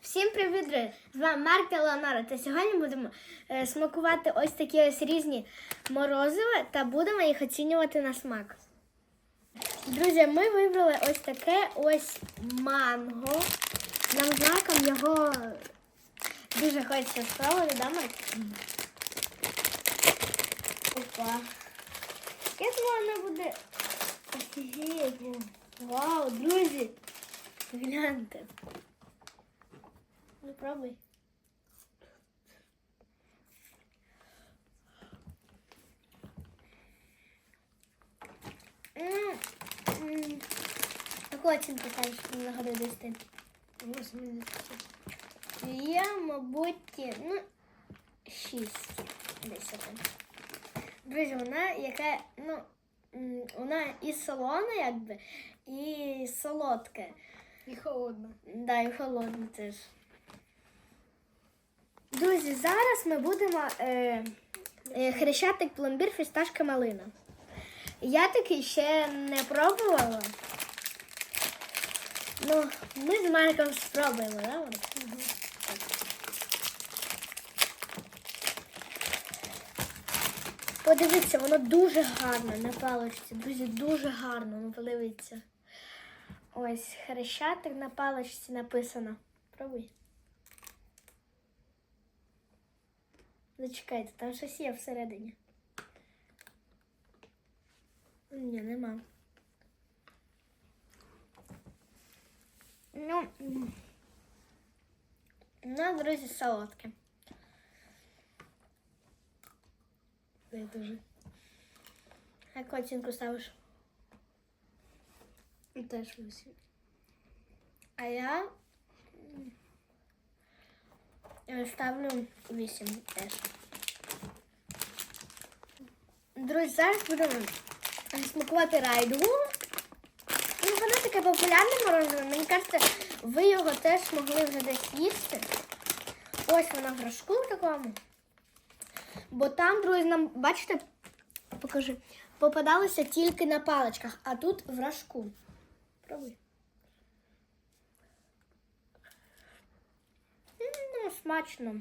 Всім привіт, друзі! З вами Марк та Леонора. Та сьогодні будемо е, смакувати ось такі ось різні морозиви та будемо їх оцінювати на смак. Друзі, ми вибрали ось таке ось манго. Нам знаком його дуже хочеться спробувати, да, Марк? Опа. Я думала, воно буде. Офігеть. Вау, друзі! Гляньте. Ну, пробуй. Яку оцінку ставиш на году 10? 80. Я, мабуть, ну, 6 10. Друзі, вона яка, ну, вона і солона, якби, і солодка. І холодно. Да, і холодно теж. Друзі, зараз ми будемо е, е, хрещатик пломбір фісташка малина. Я такий ще не пробувала. Ну, ми з Марком спробуємо, да? Марк? Так. Подивіться, воно дуже гарно на паличці. Друзі, дуже гарно, ну подивіться. Ось хрещатик на паличці написано. Пробуй. Зачекайте, там щось є всередині. Ні, нема. Ну, ну, друзі, солодке. Я теж. Яку оцінку ставиш? Теж висів. А я ставлю 8 теж. Друзі, зараз будемо смакувати райду. Ну, воно таке популярне морозиво. Мені кажеться, ви його теж могли вже десь їсти. Ось воно в рожку такому. Бо там, друзі, нам, бачите, покажи, попадалося тільки на паличках, а тут в рожку. Пробуй. М, Ну, смачно.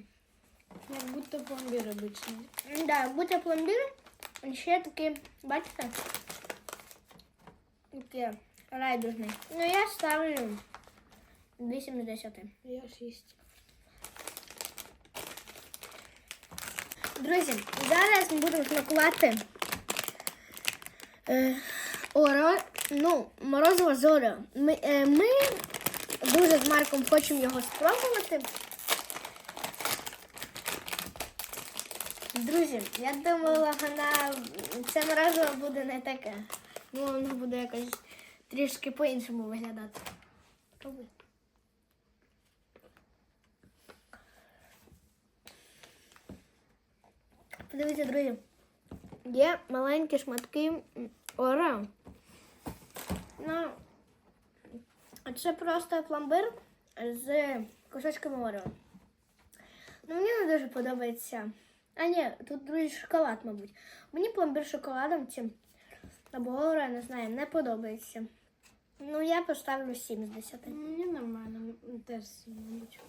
Як будто пломбір обичний. М, Да, будь пломбір, ще такий, бачите? Таке райдужний. Ну, я ставлю 8 з 10. Я шість. Друзі, зараз ми будемо смакувати е, оро, ну, морозиво з Орео. Ми, е, ми дуже з Марком хочемо його спробувати. Друзі, я думала, вона це морозиво буде не таке. Ну, воно буде якось трішки по-іншому виглядати. Пробуй. Подивіться, друзі. Є маленькі шматки орео. Ну, це просто пломбир з кусочками орео. Ну, мені не дуже подобається. А ні, тут друзі шоколад, мабуть. Мені пломбир шоколадом цим або орео, не знаю, не подобається. Ну, я поставлю 7 з 10. Мені нормально, теж сім, мабуть.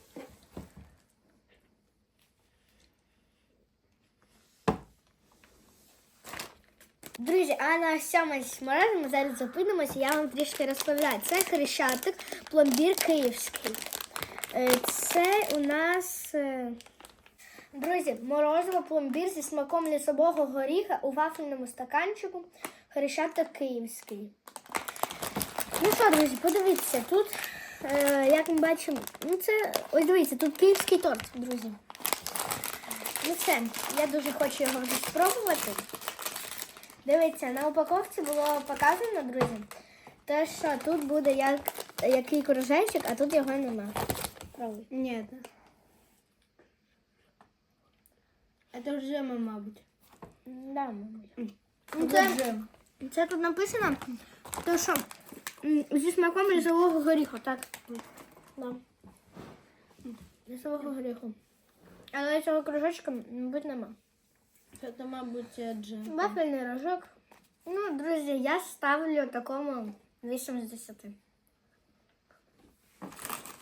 Друзі, а на сьомий сморозі ми зараз зупинимося, я вам трішки розповідаю. Це хрещатик, пломбір київський. Е, Це у нас. е, Друзі, морозиво пломбір зі смаком лісового горіха у вафельному стаканчику. Хрещатик київський. Ну що, друзі, подивіться, тут, е, як ми бачимо, ну це. Ось дивіться, тут київський торт, друзі. Ну це, я дуже хочу його вже спробувати. Дивіться, на упаковці було показано, друзі, те, що тут буде як, який кружечок, а тут його нема. Пробуй. Ні, це. Вже, мабуть. Да, мабуть. Ну, це- це тут написано, то що зі смаком лісового горіху, так. Да. Лісового горіху. Але цього кружочка, мабуть, нема. Це, мабуть, джем. Вафельний рожок. Ну, друзі, я ставлю такому 8 з 10.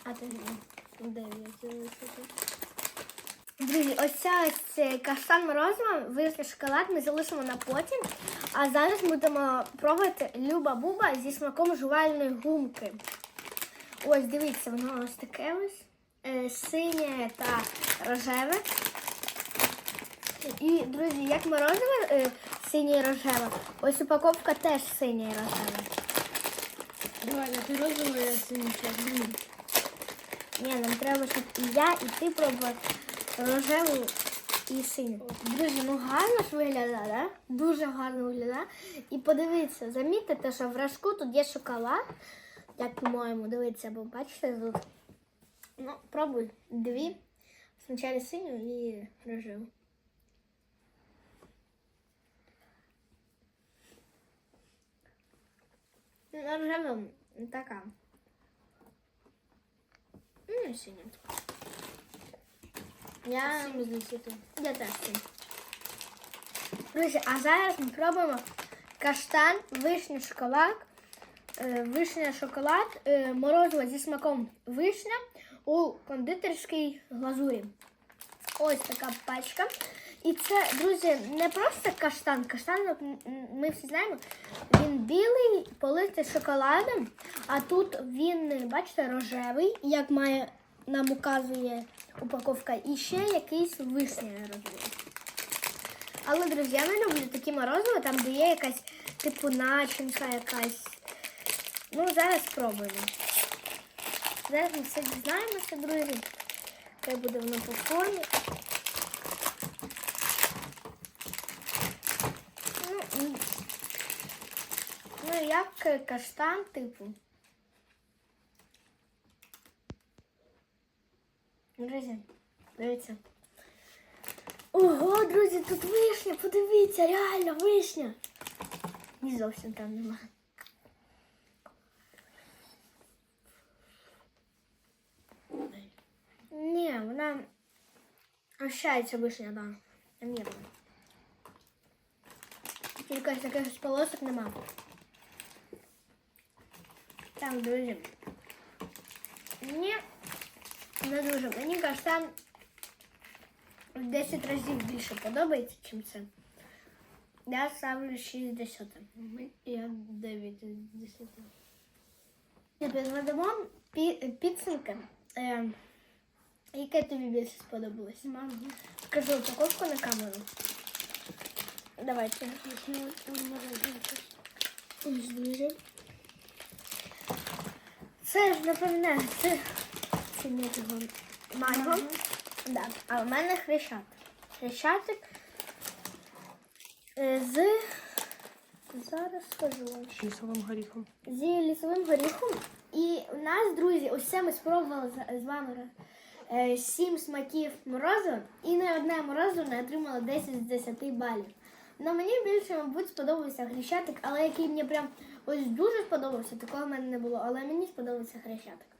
А ти дев'ять залишити. Друзі, ось ця ось цей каштан морозиво, вирісний шоколад ми залишимо на потім. А зараз будемо пробувати Люба Буба зі смаком жувальної гумки. Ось дивіться, воно ось таке ось е, синє та рожеве. І, друзі, як морозиво е, синє і рожеве, ось упаковка теж синя і рожева. Давай, а ти розовий, я синій червоний. Ні, нам треба, щоб і я, і ти пробували рожеву і синю. Друзі, ну гарно ж виглядає, да? Дуже гарно виглядає. І подивіться, замітите, що в рожку тут є шоколад. Як по-моєму, дивіться, бо бачите тут. Ну, пробуй дві. Спочатку синю і рожеву. Рожева така. Ну, синя. Я... Я теж сім. Друзі, а зараз ми пробуємо каштан, вишня, шоколад, е, вишня, шоколад, е, морозиво зі смаком вишня у кондитерській глазурі. Ось така пачка. І це, друзі, не просто каштан. Каштан, ми всі знаємо, він білий, политий шоколадом, а тут він, бачите, рожевий, як має нам указує упаковка, і ще якийсь вишня розовий. Але, друзі, я не люблю такі морозиво, там де є якась типу начинка якась. Ну, зараз спробуємо. Зараз ми все дізнаємося, друзі. Хай буде воно по формі. Ну, м, ну, як каштан, типу. Друзі, дивіться. Ого, друзі, тут вишня, подивіться, реально вишня. Ні, зовсім там нема. Ні, вона ощається вишня, да. Там є вона. Тільки таких полосок нема. Так, друзі. Ні, не дуже. Мені кажется, в 10 разів більше подобається, ніж це. Я ставлю 6 з 10. Я дев'ять з десяти. Підведемо пі- підсумки. Е, яке тобі більше сподобалось? Мама. Скажи упаковку на камеру. Давайте. Ось, друзі. Це ж напевне, це, не манго. Да. А у мене хрещатик. Хрещатик е, з. Зараз скажу вам. З лісовим горіхом. Зі лісовим горіхом. І у нас, друзі, ось це ми спробували з, з вами е, сім смаків морозива. І не одне морозиво не отримало 10 з 10 балів. Ну мені більше, мабуть, сподобався хрещатик, але який мені прям ось дуже сподобався, такого в мене не було. Але мені сподобався хрещатик.